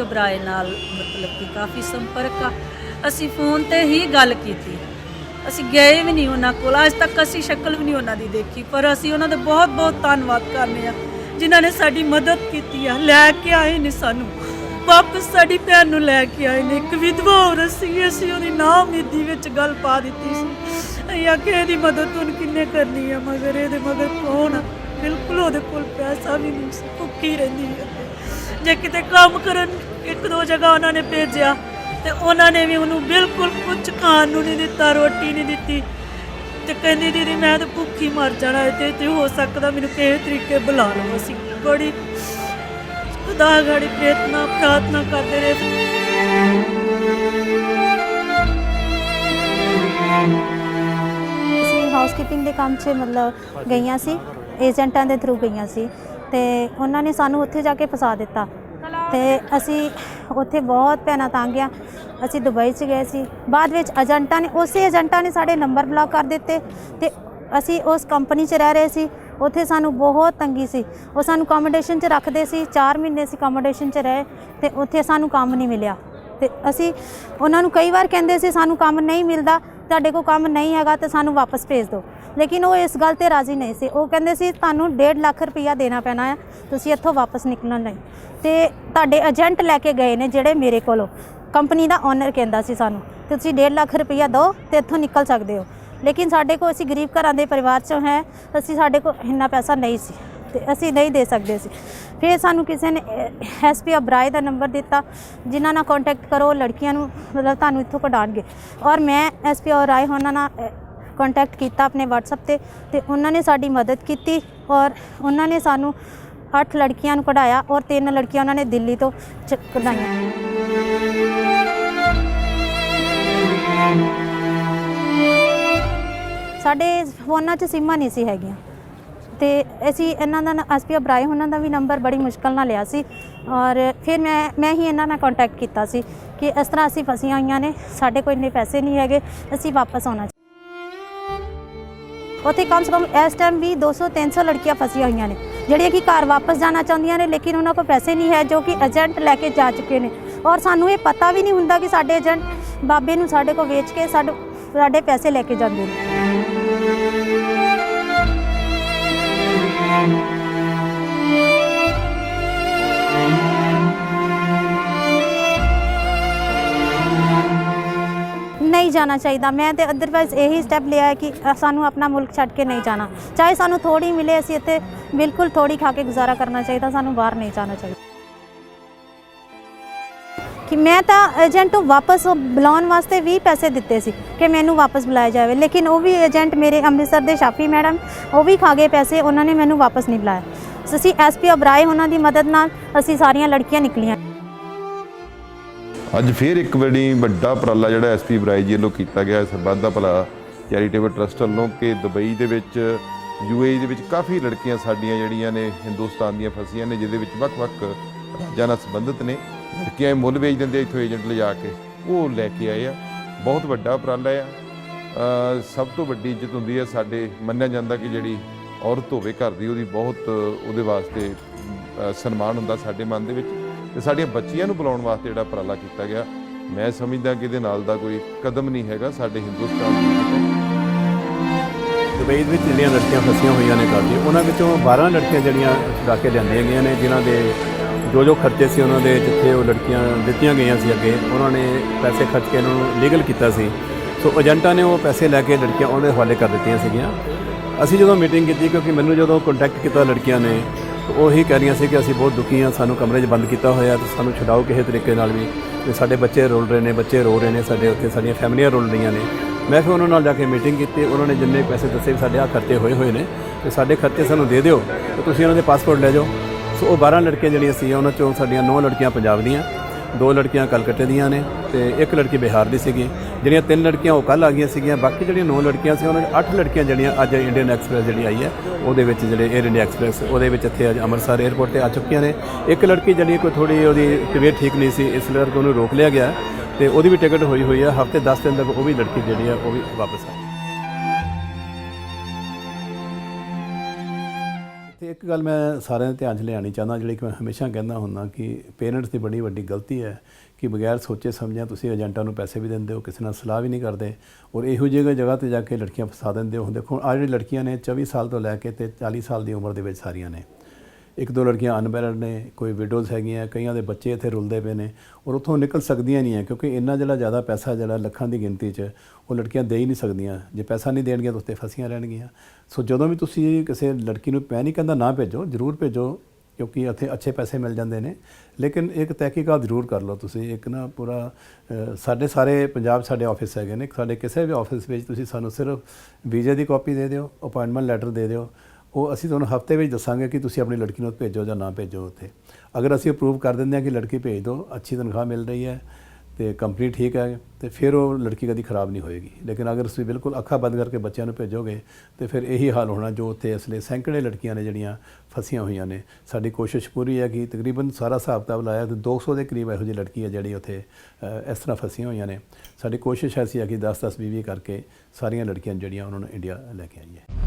SP Oberoi ਨਾਲ ਮਤਲਬ ਕਿ ਕਾਫੀ ਸੰਪਰਕ ਆ। ਅਸੀਂ ਫੋਨ ਤੇ ਹੀ ਗੱਲ ਕੀਤੀ। ਅਸੀਂ ਗਏ ਵੀ ਨਹੀਂ ਉਹਨਾਂ ਕੋਲ। ਅੱਜ ਤੱਕ ਅਸੀਂ ਸ਼ਕਲ ਵੀ ਨਹੀਂ ਉਹਨਾਂ ਦੀ ਦੇਖੀ, ਪਰ ਅਸੀਂ ਉਹਨਾਂ ਦਾ ਬਹੁਤ ਬਹੁਤ ਧੰਨਵਾਦ ਕਰਨੇ ਆ ਜਿਨ੍ਹਾਂ ਨੇ ਸਾਡੀ ਮਦਦ ਕੀਤੀ ਆ। ਲੈ ਕੇ ਆਏ ਨੇ ਸਾਨੂੰ। ਵਾਪਸ ਸਾਡੀ ਭੈਣ ਨੂੰ ਲੈ ਕੇ ਆਏ ਨੇ। ਇੱਕ ਵਿਧਵਾ ਔਰਤ ਸੀ, ਅਸੀਂ ਉਹਦੀ ਨਾ ਉਮੀਦੀ ਵਿੱਚ ਗੱਲ ਪਾ ਦਿੱਤੀ ਸੀ। ਅਸੀਂ ਆਖਿਆ, ਇਹਦੀ ਮਦਦ ਹੁਣ ਕਿੰਨੇ ਕਰਨੀ ਆ? ਮਗਰ ਇਹਦੇ ਮਗਰ ਕੌਣ ਆ? ਬਿਲਕੁਲ ਉਹਦੇ ਕੋਲ ਪੈਸਾ ਵੀ ਨਹੀਂ ਸੀ, ਭੁੱਖੀ ਰਹਿੰਦੀ ਹੈ ਜੇ ਕਿਤੇ ਕੰਮ ਕਰਨ ਇੱਕ ਦੋ ਜਗ੍ਹਾ ਉਹਨਾਂ ਨੇ ਭੇਜਿਆ ਤੇ ਉਹਨਾਂ ਨੇ ਵੀ ਉਹਨੂੰ ਬਿਲਕੁਲ ਕੁਝ ਖਾਣ ਨੂੰ ਨਹੀਂ ਦਿੱਤਾ, ਰੋਟੀ ਨਹੀਂ ਦਿੱਤੀ। ਤੇ ਕਹਿੰਦੀ, ਦੀਦੀ, ਮੈਂ ਤਾਂ ਭੁੱਖੀ ਮਰ ਜਾਣਾ ਹੈ ਤੇ ਤੇ ਹੋ ਸਕਦਾ ਮੈਨੂੰ ਕਿਸੇ ਤਰੀਕੇ ਬੁਲਾ ਲਓ। ਅਸੀਂ ਬੜੀ ਖੁਦਾ ਗਾੜੀ ਪ੍ਰੇਤਨਾ ਪ੍ਰਾਰਥਨਾ ਕਰਦੇ ਰਹੇ। ਅਸੀਂ ਹਾਊਸਕੀਪਿੰਗ ਦੇ ਕੰਮ 'ਚ ਮਤਲਬ ਗਈਆਂ ਸੀ ਏਜੰਟਾਂ ਦੇ ਥਰੂ ਗਈਆਂ ਸੀ ਤੇ ਉਹਨਾਂ ਨੇ ਸਾਨੂੰ ਉੱਥੇ ਜਾ ਕੇ ਫਸਾ ਦਿੱਤਾ। ਤੇ ਅਸੀਂ ਉੱਥੇ ਬਹੁਤ ਭੈਣਾਂ ਤੰਗ ਆ ਅਸੀਂ ਦੁਬਈ 'ਚ ਗਏ ਸੀ। ਬਾਅਦ ਵਿੱਚ ਏਜੰਟਾਂ ਨੇ, ਉਸੇ ਏਜੰਟਾਂ ਨੇ ਸਾਡੇ ਨੰਬਰ ਬਲੌਕ ਕਰ ਦਿੱਤੇ ਤੇ ਅਸੀਂ ਉਸ ਕੰਪਨੀ 'ਚ ਰਹਿ ਰਹੇ ਸੀ। ਉੱਥੇ ਸਾਨੂੰ ਬਹੁਤ ਤੰਗੀ ਸੀ। ਉਹ ਸਾਨੂੰ ਅਕੋਮੋਡੇਸ਼ਨ 'ਚ ਰੱਖਦੇ ਸੀ 4 ਮਹੀਨੇ ਅਸੀਂ ਅਕੋਮੋਡੇਸ਼ਨ 'ਚ ਰਹੇ ਤੇ ਉੱਥੇ ਸਾਨੂੰ ਕੰਮ ਨਹੀਂ ਮਿਲਿਆ। ਤੇ ਅਸੀਂ ਉਹਨਾਂ ਨੂੰ ਕਈ ਵਾਰ ਕਹਿੰਦੇ ਸੀ, ਸਾਨੂੰ ਕੰਮ ਨਹੀਂ ਮਿਲਦਾ, ਤੁਹਾਡੇ ਕੋਲ ਕੰਮ ਨਹੀਂ ਹੈਗਾ, ਤੇ ਸਾਨੂੰ ਵਾਪਸ ਭੇਜ ਦਿਓ। ਲੇਕਿਨ ਉਹ ਇਸ ਗੱਲ ਤੇ ਰਾਜ਼ੀ ਨਹੀਂ ਸੀ। ਉਹ ਕਹਿੰਦੇ ਸੀ, ਤੁਹਾਨੂੰ 1.5 ਲੱਖ ਰੁਪਈਆ ਦੇਣਾ ਪੈਣਾ ਹੈ ਤੁਸੀਂ ਇੱਥੋਂ ਵਾਪਸ ਨਿਕਲਣ ਲਈ ਤੇ ਤੁਹਾਡੇ ਏਜੰਟ ਲੈ ਕੇ ਗਏ ਨੇ ਜਿਹੜੇ ਮੇਰੇ ਕੋਲੋਂ। ਕੰਪਨੀ ਦਾ ਓਨਰ ਕਹਿੰਦਾ ਸੀ ਸਾਨੂੰ, ਤੇ ਤੁਸੀਂ 1.5 ਲੱਖ ਰੁਪਈਆ ਦਿਓ ਤੇ ਇੱਥੋਂ ਨਿਕਲ ਸਕਦੇ ਹੋ। ਲੇਕਿਨ ਸਾਡੇ ਕੋਲ ਅਸੀਂ ਗਰੀਬ ਘਰਾਂ ਦੇ ਪਰਿਵਾਰ ਚੋਂ ਹੈ, ਅਸੀਂ ਸਾਡੇ ਕੋਲ ਇੰਨਾ ਪੈਸਾ ਨਹੀਂ ਸੀ ਤੇ ਅਸੀਂ ਨਹੀਂ ਦੇ ਸਕਦੇ ਸੀ। ਫਿਰ ਸਾਨੂੰ ਕਿਸੇ ਨੇ ਐਸਪੀ ਅਬਰਾਏ ਦਾ ਨੰਬਰ ਦਿੱਤਾ, ਜਿਨ੍ਹਾਂ ਨਾਲ ਕੰਟੈਕਟ ਕਰੋ ਲੜਕੀਆਂ ਨੂੰ ਮਤਲਬ ਤੁਹਾਨੂੰ ਇੱਥੋਂ ਕਢਾਉਣਗੇ। ਔਰ ਮੈਂ ਐਸਪੀ ਅਬਰਾਏ ਉਹਨਾਂ ਨਾਲ ਕੰਟੈਕਟ ਕੀਤਾ ਆਪਣੇ WhatsApp ਤੇ ਤੇ ਉਹਨਾਂ ਨੇ ਸਾਡੀ ਮਦਦ ਕੀਤੀ ਔਰ ਉਹਨਾਂ ਨੇ ਸਾਨੂੰ 8 ਲੜਕੀਆਂ ਨੂੰ ਕਢਾਇਆ ਔਰ ਤਿੰਨ ਲੜਕੀਆਂ ਉਹਨਾਂ ਨੇ ਦਿੱਲੀ ਤੋਂ ਚ- ਕਢਾਈਆਂ। ਸਾਡੇ ਫੋਨਾਂ 'ਚ ਸਿਮਾਂ ਨਹੀਂ ਸੀ ਹੈਗੀਆਂ। ਤੇ ਅਸੀਂ ਇਹਨਾਂ ਦਾ ਐਸਪੀ ਅਬਰਾਏ ਉਹਨਾਂ ਦਾ ਵੀ ਨੰਬਰ ਬੜੀ ਮੁਸ਼ਕਲ ਨਾਲ ਲਿਆ ਸੀ ਔਰ ਫਿਰ ਮੈਂ ਮੈਂ ਹੀ ਇਹਨਾਂ ਨਾਲ ਕੰਟੈਕਟ ਕੀਤਾ ਸੀ ਕਿ ਇਸ ਤਰ੍ਹਾਂ ਅਸੀਂ ਫਸੀਆਂ ਹੋਈਆਂ ਨੇ, ਸਾਡੇ ਕੋਲ ਇੰਨੇ ਪੈਸੇ ਨਹੀਂ ਹੈਗੇ, ਅਸੀਂ ਵਾਪਸ ਆਉਣਾ ਉੱਥੇ ਕਮ ਸੇ ਕਮ ਇਸ ਟਾਈਮ ਵੀ 200 300 ਲੜਕੀਆਂ ਫਸੀਆਂ ਹੋਈਆਂ ਨੇ, ਜਿਹੜੀਆਂ ਕਿ ਘਰ ਵਾਪਸ ਜਾਣਾ ਚਾਹੁੰਦੀਆਂ ਨੇ, ਲੇਕਿਨ ਉਹਨਾਂ ਕੋਲ ਪੈਸੇ ਨਹੀਂ ਹੈ, ਜੋ ਕਿ ਏਜੰਟ ਲੈ ਕੇ ਜਾ ਚੁੱਕੇ ਨੇ। ਔਰ ਸਾਨੂੰ ਇਹ ਪਤਾ ਵੀ ਨਹੀਂ ਹੁੰਦਾ ਕਿ ਸਾਡੇ ਏਜੰਟ ਬਾਬੇ ਨੂੰ ਸਾਡੇ ਕੋਲ ਵੇਚ ਕੇ ਸਾਡੇ ਸਾਡੇ ਪੈਸੇ ਲੈ ਕੇ ਜਾਂਦੇ ਨੇ। ਨਹੀਂ ਜਾਣਾ ਚਾਹੀਦਾ। ਮੈਂ ਤੇ ਅਦਰਵਾਈਜ਼ ਇਹੀ ਸਟੈਪ ਲਿਆ ਹੈ ਕਿ ਸਾਨੂੰ ਆਪਣਾ ਮੁਲਕ ਛੱਡ ਕੇ ਨਹੀਂ ਜਾਣਾ। ਚਾਹੇ ਸਾਨੂੰ ਥੋੜੀ ਮਿਲੇ, ਅਸੀਂ ਇੱਥੇ ਬਿਲਕੁਲ ਥੋੜੀ ਖਾ ਕੇ ਗੁਜ਼ਾਰਾ ਕਰਨਾ ਚਾਹੀਦਾ, ਸਾਨੂੰ ਬਾਹਰ ਨਹੀਂ ਜਾਣਾ ਚਾਹੀਦਾ। ਕਿ ਮੈਂ ਤਾਂ ਏਜੰਟ ਨੂੰ ਵਾਪਸ ਬੁਲਾਉਣ ਵਾਸਤੇ ਵੀ ਪੈਸੇ ਦਿੱਤੇ ਸੀ ਕਿ ਮੈਨੂੰ ਵਾਪਸ ਬੁਲਾਇਆ ਜਾਵੇ। ਲੇਕਿਨ ਉਹ ਵੀ ਏਜੰਟ ਮੇਰੇ ਅੰਮ੍ਰਿਤਸਰ ਦੇ ਸ਼ਾਫੀ ਮੈਡਮ, ਉਹ ਵੀ ਖਾ ਗਏ ਪੈਸੇ, ਉਹਨਾਂ ਨੇ ਮੈਨੂੰ ਵਾਪਸ ਨਹੀਂ ਬੁਲਾਇਆ। ਸੋ ਅਸੀਂ ਐਸਪੀ ਅਬਰਾਏ ਉਹਨਾਂ ਦੀ ਮਦਦ ਨਾਲ ਅਸੀਂ ਸਾਰੀਆਂ ਲੜਕੀਆਂ ਨਿਕਲੀਆਂ। ਅੱਜ ਫੇਰ ਇੱਕ ਵਾਰੀ ਵੱਡਾ ਉਪਰਾਲਾ ਜਿਹੜਾ ਐਸਪੀ ਬਰਾਈ ਜੀ ਵੱਲੋਂ ਕੀਤਾ ਗਿਆ, ਸਰਬੱਤ ਦਾ ਭਲਾ ਚੈਰੀਟੇਬਲ ਟਰਸਟ ਵੱਲੋਂ ਕਿ ਦੁਬਈ ਦੇ ਵਿੱਚ ਯੂਏਈ ਦੇ ਵਿੱਚ ਕਾਫੀ ਲੜਕੀਆਂ ਸਾਡੀਆਂ ਜਿਹੜੀਆਂ ਨੇ ਹਿੰਦੁਸਤਾਨ ਦੀਆਂ ਫਸੀਆਂ ਨੇ, ਜਿਹਦੇ ਵਿੱਚ ਵੱਖ-ਵੱਖ ਰਾਜਾਂ ਨਾਲ ਸੰਬੰਧਿਤ ਨੇ। ਲੜਕੀਆਂ ਮੁੱਲ ਵੇਚ ਦਿੰਦੇ ਇੱਥੋਂ ਏਜੰਟ ਲਿਜਾ ਕੇ, ਉਹ ਲੈ ਕੇ ਆਏ ਆ। ਬਹੁਤ ਵੱਡਾ ਉਪਰਾਲਾ ਆ। ਸਭ ਤੋਂ ਵੱਡੀ ਇੱਜ਼ਤ ਹੁੰਦੀ ਹੈ ਸਾਡੇ, ਮੰਨਿਆ ਜਾਂਦਾ ਕਿ ਜਿਹੜੀ ਔਰਤ ਹੋਵੇ ਘਰ ਦੀ, ਉਹਦੀ ਬਹੁਤ, ਉਹਦੇ ਵਾਸਤੇ ਸਨਮਾਨ ਹੁੰਦਾ ਸਾਡੇ ਮਨ ਦੇ ਵਿੱਚ। ਤੇ ਸਾਡੀਆਂ ਬੱਚੀਆਂ ਨੂੰ ਬੁਲਾਉਣ ਵਾਸਤੇ ਜਿਹੜਾ ਉਪਰਾਲਾ ਕੀਤਾ ਗਿਆ। ਮੈਂ ਸਮਝਦਾ ਕਿ ਇਹਦੇ ਨਾਲ ਦਾ ਕੋਈ ਕਦਮ ਨਹੀਂ ਹੈਗਾ ਸਾਡੇ ਹਿੰਦੁਸਤਾਨ ਦੇ ਦੁਬਈ ਵਿੱਚ ਜਿਹੜੀਆਂ ਲੜਕੀਆਂ ਫਸੀਆਂ ਹੋਈਆਂ ਨੇ ਕਾਫੀ, ਉਹਨਾਂ ਵਿੱਚੋਂ 12 ਲੜਕੀਆਂ ਜਿਹੜੀਆਂ ਛੁਡਾ ਕੇ ਲਿਆਂਦੀਆਂ ਗਈਆਂ ਨੇ, ਜਿਨ੍ਹਾਂ ਦੇ ਜੋ ਜੋ ਖਰਚੇ ਸੀ ਉਹਨਾਂ ਦੇ ਜਿੱਥੇ ਉਹ ਲੜਕੀਆਂ ਦਿੱਤੀਆਂ ਗਈਆਂ ਸੀ ਅੱਗੇ, ਉਹਨਾਂ ਨੇ ਪੈਸੇ ਖਰਚ ਕੇ ਇਹਨਾਂ ਨੂੰ ਲੀਗਲ ਕੀਤਾ ਸੀ। ਸੋ ਏਜੰਟਾਂ ਨੇ ਉਹ ਪੈਸੇ ਲੈ ਕੇ ਲੜਕੀਆਂ ਉਹਨਾਂ ਦੇ ਹਵਾਲੇ ਕਰ ਦਿੱਤੀਆਂ ਸੀਗੀਆਂ। ਅਸੀਂ ਜਦੋਂ ਮੀਟਿੰਗ ਕੀਤੀ, ਕਿਉਂਕਿ ਮੈਨੂੰ ਜਦੋਂ ਕੰਟੈਕਟ ਕੀਤਾ ਲੜਕੀਆਂ ਨੇ ਉਹ ਹੀ ਕਹਿ ਰਹੀਆਂ ਸੀ ਕਿ ਅਸੀਂ ਬਹੁਤ ਦੁਖੀ ਹਾਂ, ਸਾਨੂੰ ਕਮਰੇ 'ਚ ਬੰਦ ਕੀਤਾ ਹੋਇਆ ਤੇ ਸਾਨੂੰ ਛੁਡਾਓ ਕਿਸੇ ਤਰੀਕੇ ਨਾਲ ਵੀ। ਤੇ ਸਾਡੇ ਬੱਚੇ ਰੋਲ ਰਹੇ ਨੇ, ਬੱਚੇ ਰੋ ਰਹੇ ਨੇ, ਸਾਡੇ ਉੱਥੇ ਸਾਡੀਆਂ ਫੈਮਲੀਆਂ ਰੋਲ ਰਹੀਆਂ ਨੇ। ਮੈਂ ਫਿਰ ਉਹਨਾਂ ਨਾਲ ਜਾ ਕੇ ਮੀਟਿੰਗ ਕੀਤੀ, ਉਹਨਾਂ ਨੇ ਜਿੰਨੇ ਪੈਸੇ ਦੱਸੇ ਵੀ ਸਾਡੇ ਆ ਖਰਚੇ ਹੋਏ ਹੋਏ ਨੇ, ਤੇ ਸਾਡੇ ਖਰਚੇ ਸਾਨੂੰ ਦੇ ਦਿਓ, ਤੇ ਤੁਸੀਂ ਉਹਨਾਂ ਦੇ ਪਾਸਪੋਰਟ ਲੈ ਜਾਓ। ਸੋ ਉਹ 12 ਲੜਕੀਆਂ ਜਿਹੜੀਆਂ ਸੀ, ਉਹਨਾਂ ਚੋਂ ਸਾਡੀਆਂ 9 ਲੜਕੀਆਂ ਪੰਜਾਬ ਦੀਆਂ, ਦੋ ਲੜਕੀਆਂ ਕਲਕੱਤੇ ਦੀਆਂ ਨੇ ਤੇ ਇੱਕ ਲੜਕੀ ਬਿਹਾਰ ਦੀ ਸੀਗੀ। ਜਿਹੜੀਆਂ ਤਿੰਨ ਲੜਕੀਆਂ, ਉਹ ਕੱਲ ਆ ਗਈਆਂ ਸੀਗੀਆਂ। ਬਾਕੀ ਜਿਹੜੀਆਂ ਨੌ ਲੜਕੀਆਂ ਸੀ, ਉਹਨਾਂ 'ਚ 8 ਲੜਕੀਆਂ ਜਿਹੜੀਆਂ ਅੱਜ ਇੰਡੀਅਨ ਐਕਸਪ੍ਰੈਸ ਜਿਹੜੀ ਆਈ ਹੈ, ਉਹਦੇ ਵਿੱਚ ਜਿਹੜੇ 에ਅਰ ਇੰਡੀਆ ਐਕਸਪ੍ਰੈਸ ਉਹਦੇ ਵਿੱਚ ਇੱਥੇ ਅੱਜ ਅੰਮ੍ਰਿਤਸਰ 에ਅਰਪੋਰਟ ਤੇ ਆ ਚੁੱਕੀਆਂ ਨੇ। ਇੱਕ ਲੜਕੀ ਜਿਹੜੀ ਕੋਈ ਥੋੜੀ ਉਹਦੀ ਤਬੀਅਤ ਠੀਕ ਨਹੀਂ ਸੀ, ਇਸ ਕਰਕੇ ਉਹਨੂੰ ਰੋਕ ਲਿਆ ਗਿਆ ਤੇ ਉਹਦੀ ਵੀ ਟਿਕਟ ਹੋਈ ਹੋਈ ਹੈ। ਹਫ਼ਤੇ 10 ਦਿਨ ਤੱਕ ਉਹ ਵੀ ਲੜਕੀ ਜਿਹੜੀ ਹੈ, ਉਹ ਵੀ ਵਾਪਸ ਆ ਇੱਥੇ ਇੱਕ ਇੱਕ ਗੱਲ ਮੈਂ ਸਾਰਿਆਂ ਦੇ ਧਿਆਨ 'ਚ ਲਿਆਉਣੀ ਚਾਹੁੰਦਾ, ਜਿਹੜੀ ਕਿ ਮੈਂ ਹਮੇਸ਼ਾ ਕਹਿੰਦਾ ਹੁੰਦਾ ਕਿ ਪੇਰੈਂਟਸ ਦੀ ਬੜੀ ਵੱਡੀ ਗਲਤੀ ਹੈ ਕਿ ਬਗੈਰ ਸੋਚੇ ਸਮਝਿਆ ਤੁਸੀਂ ਏਜੰਟਾਂ ਨੂੰ ਪੈਸੇ ਵੀ ਦਿੰਦੇ ਹੋ, ਕਿਸੇ ਨਾਲ ਸਲਾਹ ਵੀ ਨਹੀਂ ਕਰਦੇ ਔਰ ਇਹੋ ਜਿਹੀ ਜਗ੍ਹਾ ਤੇ ਜਾ ਕੇ ਲੜਕੀਆਂ ਫਸਾ ਦਿੰਦੇ ਹੋ। ਦੇਖੋ ਆ ਜਿਹੜੀ ਲੜਕੀਆਂ ਨੇ 24 ਸਾਲ ਤੋਂ ਲੈ ਕੇ ਤੇ 40 ਸਾਲ ਦੀ ਉਮਰ ਦੇ ਵਿੱਚ ਸਾਰੀਆਂ ਨੇ। ਇੱਕ ਦੋ ਲੜਕੀਆਂ ਅਨਮੈਰਿਡ ਨੇ, ਕੋਈ ਵਿਡੋਜ਼ ਹੈਗੀਆਂ, ਕਈਆਂ ਦੇ ਬੱਚੇ ਇੱਥੇ ਰੁਲਦੇ ਪਏ ਨੇ ਔਰ ਉੱਥੋਂ ਨਿਕਲ ਸਕਦੀਆਂ ਨਹੀਂ ਹੈ ਕਿਉਂਕਿ ਇੰਨਾ ਜਿਹੜਾ ਜ਼ਿਆਦਾ ਪੈਸਾ ਜਿਹੜਾ ਲੱਖਾਂ ਦੀ ਗਿਣਤੀ 'ਚ, ਉਹ ਲੜਕੀਆਂ ਦੇ ਹੀ ਨਹੀਂ ਸਕਦੀਆਂ। ਜੇ ਪੈਸਾ ਨਹੀਂ ਦੇਣਗੀਆਂ ਤਾਂ ਉੱਤੇ ਫਸੀਆਂ ਰਹਿਣਗੀਆਂ। ਸੋ ਜਦੋਂ ਵੀ ਤੁਸੀਂ ਕਿਸੇ ਲੜਕੀ ਨੂੰ ਪੈ ਨਹੀਂ ਕਹਿੰਦਾ ਨਾ ਭੇਜੋ, ਜ਼ਰੂਰ ਭੇਜੋ। ਕਿਉਂਕਿ ਇੱਥੇ ਅੱਛੇ ਪੈਸੇ ਮਿਲ ਜਾਂਦੇ ਨੇ। ਲੇਕਿਨ ਇੱਕ ਤਹਿਕੀਕਾਤ ਜ਼ਰੂਰ ਕਰ ਲਓ ਤੁਸੀਂ। ਇੱਕ ਨਾ ਪੂਰਾ ਸਾਡੇ ਸਾਰੇ ਪੰਜਾਬ ਸਾਡੇ ਆਫਿਸ ਹੈਗੇ ਨੇ। ਸਾਡੇ ਕਿਸੇ ਵੀ ਆਫਿਸ ਵਿੱਚ ਤੁਸੀਂ ਸਾਨੂੰ ਸਿਰਫ ਵੀਜ਼ੇ ਦੀ ਕਾਪੀ ਦੇ ਦਿਓ ਅਪਾਇੰਟਮੈਂਟ ਲੈਟਰ ਦੇ ਦਿਓ। ਉਹ ਅਸੀਂ ਤੁਹਾਨੂੰ ਹਫ਼ਤੇ ਵਿੱਚ ਦੱਸਾਂਗੇ ਕਿ ਤੁਸੀਂ ਆਪਣੀ ਲੜਕੀ ਨੂੰ ਭੇਜੋ ਜਾਂ ਨਾ ਭੇਜੋ ਉੱਥੇ। ਅਗਰ ਅਸੀਂ ਅਪਰੂਵ ਕਰ ਦਿੰਦੇ ਹਾਂ ਕਿ ਲੜਕੀ ਭੇਜ ਦਿਓ, ਅੱਛੀ ਤਨਖਾਹ ਮਿਲ ਰਹੀ ਹੈ। ਤੇ ਕੰਪਨੀ ਠੀਕ ਹੈ ਤੇ ਫਿਰ ਉਹ ਲੜਕੀ ਕਦੀ ਖਰਾਬ ਨਹੀਂ ਹੋਏਗੀ। ਲੇਕਿਨ ਅਗਰ ਤੁਸੀਂ ਬਿਲਕੁਲ ਅੱਖਾਂ ਬੰਦ ਕਰਕੇ ਬੱਚਿਆਂ ਨੂੰ ਭੇਜੋਗੇ, ਤੇ ਫਿਰ ਇਹੀ ਹਾਲ ਹੋਣਾ ਜੋ ਉੱਥੇ ਇਸ ਲਈ ਸੈਂਕੜੇ ਲੜਕੀਆਂ ਨੇ ਜਿਹੜੀਆਂ ਫਸੀਆਂ ਹੋਈਆਂ ਨੇ। ਸਾਡੀ ਕੋਸ਼ਿਸ਼ ਪੂਰੀ ਹੈ ਕਿ ਤਕਰੀਬਨ ਸਾਰਾ ਹਿਸਾਬ ਕਿਤਾਬ ਲਾਇਆ ਤੇ 200 ਦੇ ਕਰੀਬ ਇਹੋ ਜਿਹੀ ਲੜਕੀ ਹੈ ਜਿਹੜੀ ਉੱਥੇ ਇਸ ਤਰ੍ਹਾਂ ਫਸੀਆਂ ਹੋਈਆਂ ਨੇ। ਸਾਡੀ ਕੋਸ਼ਿਸ਼ ਐਸੀ ਹੈ ਕਿ 10 10 20 20 ਕਰਕੇ ਸਾਰੀਆਂ ਲੜਕੀਆਂ ਜਿਹੜੀਆਂ ਉਹਨਾਂ ਨੂੰ ਇੰਡੀਆ ਲੈ ਕੇ ਆਈਏ।